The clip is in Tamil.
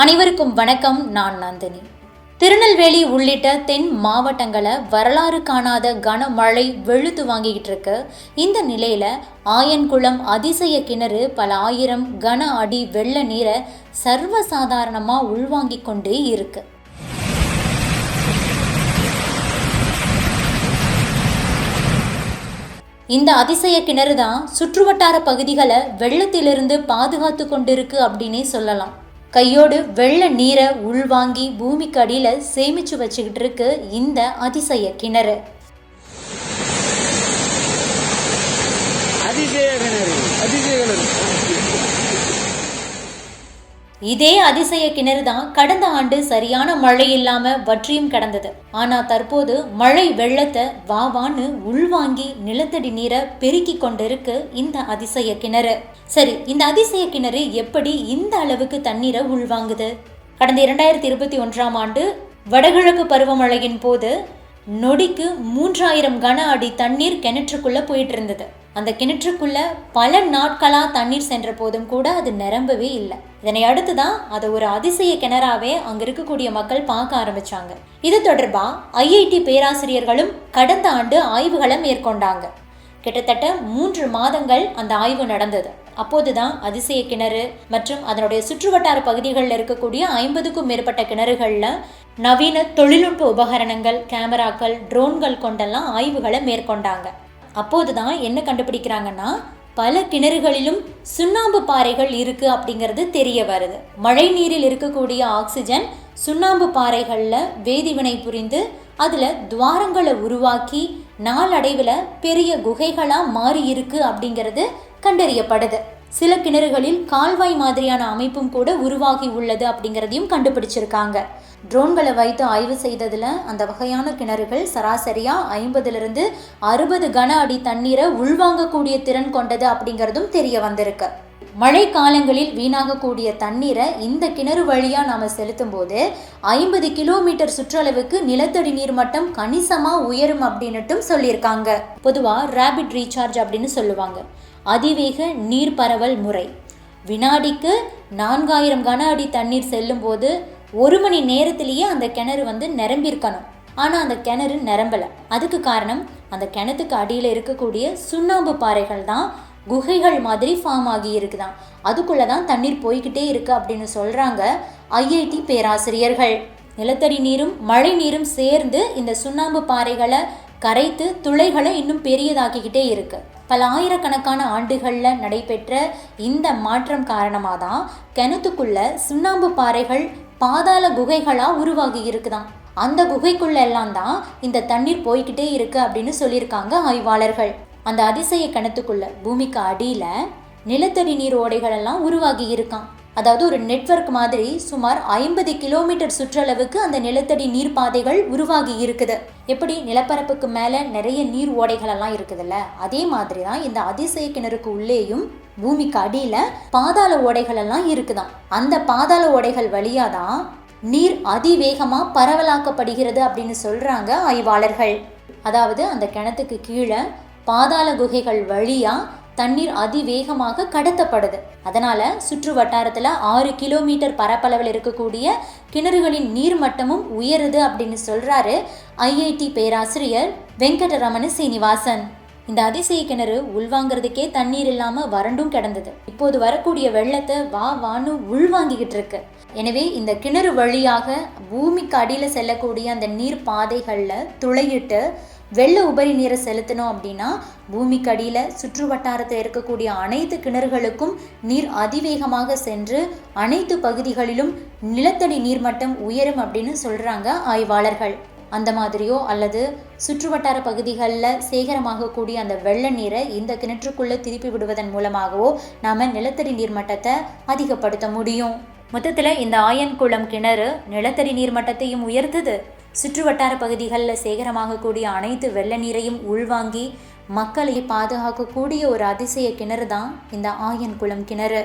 அனைவருக்கும் வணக்கம். நான் நந்தினி. திருநெல்வேலி உள்ளிட்ட தென் மாவட்டங்களை வரலாறு காணாத கனமழை வெளுத்து வாங்கிக்கிட்டு இருக்கு. இந்த நிலையில ஆயன்குளம் அதிசய கிணறு பல ஆயிரம் கன அடி வெள்ள நீரை சர்வசாதாரணமாக உள்வாங்கிக் கொண்டே இருக்கு. இந்த அதிசய கிணறு தான் சுற்றுவட்டார பகுதிகளை வெள்ளத்திலிருந்து பாதுகாத்து கொண்டிருக்கு அப்படின்னே சொல்லலாம். கையோடு வெள்ள நீரை உள்வாங்கி பூமிக்கு அடியில் சேமிச்சு வச்சுக்கிட்டு இருக்கு இந்த அதிசய கிணறு. அதிசய கிணறு அதிசய கிணறு. இதே அதிசய கிணறு தான் கடந்த ஆண்டு சரியான மழை இல்லாம வற்றியும் கடந்தது. ஆனா தற்போது மழை வெள்ளத்தை வா வான்னு உள்வாங்கி நிலத்தடி நீரை பெருக்கி கொண்டிருக்கு இந்த அதிசய கிணறு. சரி இந்த அதிசய கிணறு எப்படி இந்த அளவுக்கு தண்ணீரை உள்வாங்குது? கடந்த இரண்டாயிரத்தி இருபத்தி ஒன்றாம் ஆண்டு வடகிழக்கு பருவமழையின் போது நொடிக்கு மூன்றாயிரம் கன அடி தண்ணீர் கிணற்றுக்குள்ள போயிட்டு இருந்தது. அந்த கிணற்றுக்குள்ள பல நாட்களாக தண்ணீர் சென்ற போதும் கூட அது நிரம்பவே இல்லை. இதனை அடுத்து தான் அதை ஒரு அதிசய கிணறாவே அங்கே இருக்கக்கூடிய மக்கள் பார்க்க ஆரம்பிச்சாங்க. இது தொடர்பாக ஐஐடி பேராசிரியர்களும் கடந்த ஆண்டு ஆய்வுகளை மேற்கொண்டாங்க. கிட்டத்தட்ட மூன்று மாதங்கள் அந்த ஆய்வு நடந்தது. அப்போதுதான் அதிசய கிணறு மற்றும் அதனுடைய சுற்றுவட்டார பகுதிகளில் இருக்கக்கூடிய ஐம்பதுக்கும் மேற்பட்ட கிணறுகளில் நவீன தொழில்நுட்ப உபகரணங்கள் கேமராக்கள் ட்ரோன்கள் கொண்டெல்லாம் ஆய்வுகளை மேற்கொண்டாங்க. அப்போது தான் என்ன கண்டுபிடிக்கிறாங்கன்னா பல கிணறுகளிலும் சுண்ணாம்பு பாறைகள் இருக்கு அப்படிங்கிறது தெரிய வருது. மழை நீரில் இருக்கக்கூடிய ஆக்சிஜன் சுண்ணாம்பு பாறைகளில் வேதிவினை புரிந்து அதில் துவாரங்களை உருவாக்கி நாளடைவில் பெரிய குகைகளாக மாறி இருக்கு அப்படிங்கிறது கண்டறியப்படுது. சில கிணறுகளில் கால்வாய் மாதிரியான அமைப்பும் கூட உருவாகி உள்ளது அப்படிங்கிறதையும் கண்டுபிடிச்சிருக்காங்க. ட்ரோன்களை வைத்து ஆய்வு செய்ததில் அந்த வகையான கிணறுகள் சராசரியாக ஐம்பதுலேருந்து அறுபது கன அடி தண்ணீரை உள்வாங்கக்கூடிய திறன் கொண்டது அப்படிங்கிறதும் தெரிய வந்திருக்கு. மழை காலங்களில் வீணாகக்கூடிய தண்ணீரை இந்த கிணறு வழியாக நாம் செலுத்தும் போது ஐம்பது கிலோமீட்டர் சுற்றளவுக்கு நிலத்தடி நீர் மட்டம் கணிசமாக உயரும் அப்படின்னுட்டும் சொல்லியிருக்காங்க. பொதுவாக ரேபிட் ரீசார்ஜ் அப்படின்னு சொல்லுவாங்க. அதிவேக நீர் பரவல் முறை. வினாடிக்கு நான்காயிரம் கன அடி தண்ணீர் செல்லும் போது ஒரு மணி நேரத்திலேயே அந்த கிணறு வந்து நிரம்பியிருக்கணும். ஆனால் அந்த கிணறு நிரம்பலை. அதுக்கு காரணம் அந்த கிணத்துக்கு அடியில் இருக்கக்கூடிய சுண்ணாம்பு பாறைகள் தான் குகைகள் மாதிரி ஃபார்ம் ஆகி அதுக்குள்ளே தான் தண்ணீர் போய்கிட்டே இருக்குது அப்படின்னு சொல்கிறாங்க ஐஐடி பேராசிரியர்கள். நிலத்தடி நீரும் மழை நீரும் சேர்ந்து இந்த சுண்ணாம்பு பாறைகளை கரைத்து துளைகளை இன்னும் பெரியதாக்கிக்கிட்டே இருக்குது பல ஆயிரக்கணக்கான ஆண்டுகளில் நடைபெற்ற இந்த மாற்றம் காரணமாக தான் கிணத்துக்குள்ள சுண்ணாம்பு பாறைகள் பாதாள குகைகளாக உருவாகி இருக்குதாம். அந்த குகைக்குள்ள எல்லாம் தான் இந்த தண்ணீர் போய்கிட்டே இருக்கு அப்படின்னு சொல்லியிருக்காங்க ஆய்வாளர்கள். அந்த அதிசய கிணத்துக்குள்ள பூமிக்கு அடியில் நிலத்தடி நீர் ஓடைகள் எல்லாம் உருவாகி இருக்கான் அதாவது ஒரு நெட்வொர்க் மாதிரி சுமார் ஐம்பது கிலோமீட்டர் சுற்றளவுக்கு அந்த நிலத்தடி நீர் பாதைகள் உருவாகி இருக்குது. எப்படி? நிலப்பரப்புக்கு மேலே நிறைய நீர் ஓடைகளெல்லாம் இருக்குதுல்ல? அதே மாதிரி தான் இந்த அதிசய கிணறுக்கு உள்ளேயும் பூமிக்கு அடியில் பாதாள ஓடைகள் எல்லாம் அந்த பாதாள ஓடைகள் வழியாக தான் நீர் அதிவேகமாக பரவலாக்கப்படுகிறது அப்படின்னு சொல்கிறாங்க ஆய்வாளர்கள். அதாவது அந்த கிணத்துக்கு கீழே பாதாள குகைகள் வழியாக தண்ணீர் அதிவேகமாக கடத்தப்படுது. அதனால சுற்று வட்டாரத்தில் ஆறு கிலோமீட்டர் பரப்பளவில் இருக்கக்கூடிய கிணறுகளின் நீர் மட்டமும் உயருது அப்படின்னு சொல்றாரு ஐஐடி பேராசிரியர் வெங்கடரமண சீனிவாசன். இந்த அதிசய கிணறு உள்வாங்கிறதுக்கே தண்ணீர் இல்லாம வறண்டும் கிடந்தது. இப்போது வரக்கூடிய வெள்ளத்தை வா வான்னு உள்வாங்கிக்கிட்டு இருக்கு. எனவே இந்த கிணறு வழியாக பூமிக்கு அடியில் செல்லக்கூடிய அந்த நீர் பாதைகளில் துளையிட்டு வெள்ள உபரி நீரை செலுத்தினோம் அப்படின்னா பூமிக்கு அடியில் சுற்று வட்டாரத்தில் இருக்கக்கூடிய அனைத்து கிணறுகளுக்கும் நீர் அதிவேகமாக சென்று அனைத்து பகுதிகளிலும் நிலத்தடி நீர்மட்டம் உயரும் அப்படின்னு சொல்கிறாங்க ஆய்வாளர்கள். அந்த மாதிரியோ அல்லது சுற்றுவட்டார பகுதிகளில் சேகரமாகக்கூடிய அந்த வெள்ள நீரை இந்த கிணற்றுக்குள்ளே திருப்பி விடுவதன் மூலமாகவோ நாம் நிலத்தடி நீர்மட்டத்தை அதிகப்படுத்த முடியும். மொத்தத்தில் இந்த ஆயன்குளம் கிணறு நிலத்தடி நீர்மட்டத்தையும் உயர்த்துது. சுற்றுவட்டார பகுதிகளில் சேகரமாகக்கூடிய அனைத்து வெள்ள நீரையும் உள்வாங்கி மக்களை பாதுகாக்கக்கூடிய ஒரு அதிசய கிணறு தான் இந்த ஆயன்குளம் கிணறு.